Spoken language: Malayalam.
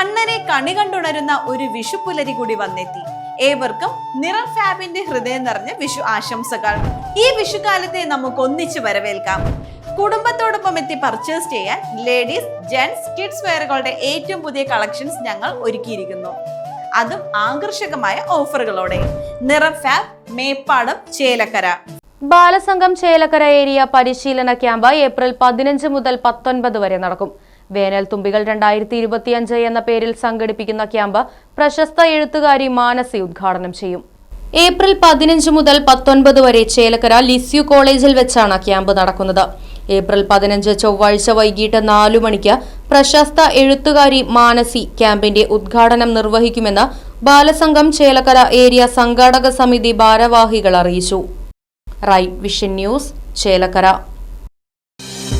കണ്ണനെ കണി കണ്ടുണരുന്ന ഒരു വിഷു പുലരി കൂടി വന്നെത്തി. ഏവർക്കും നിറം ഫാബിന്റെ ഹൃദയം നിറഞ്ഞ വിഷു ആശംസകൾ. ഈ വിഷുക്കാലത്തെ നമുക്ക് ഒന്നിച്ച് വരവേൽക്കാം. കുടുംബത്തോടൊപ്പം എത്തി പർച്ചേസ് ചെയ്യാൻ ലേഡീസ് ജെന്റ്സ് കിഡ്സ് വെയറുകളുടെ ഏറ്റവും പുതിയ കളക്ഷൻസ് ഞങ്ങൾ ഒരുക്കിയിരിക്കുന്നു. അതും ആകർഷകമായ ഓഫറുകളോടെ നിറം ഫാബ് മേപ്പാടം ചേലക്കര. ബാലസംഘം ചേലക്കര ഏരിയ പരിശീലന ക്യാമ്പ് ഏപ്രിൽ പതിനഞ്ച് മുതൽ പത്തൊൻപത് വരെ നടക്കും. വേനൽ തുമ്പികൾ രണ്ടായിരത്തി ഇരുപത്തിയഞ്ച് എന്ന പേരിൽ സംഘടിപ്പിക്കുന്ന ക്യാമ്പ് പ്രശസ്ത എഴുത്തുകാരി മാനസി ഉദ്ഘാടനം ചെയ്യും. ഏപ്രിൽ പതിനഞ്ച് മുതൽ പത്തൊൻപത് വരെ ചേലക്കര ലിസ്യു കോളേജിൽ വെച്ചാണ് ക്യാമ്പ് നടക്കുന്നത്. ഏപ്രിൽ പതിനഞ്ച് ചൊവ്വാഴ്ച വൈകിട്ട് നാലു മണിക്ക് പ്രശസ്ത എഴുത്തുകാരി മാനസി ക്യാമ്പിന്റെ ഉദ്ഘാടനം നിർവഹിക്കുമെന്ന് ബാലസംഘം ചേലക്കര ഏരിയ സംഘാടക സമിതി ഭാരവാഹികൾ അറിയിച്ചു. Right vision news Chelakkara.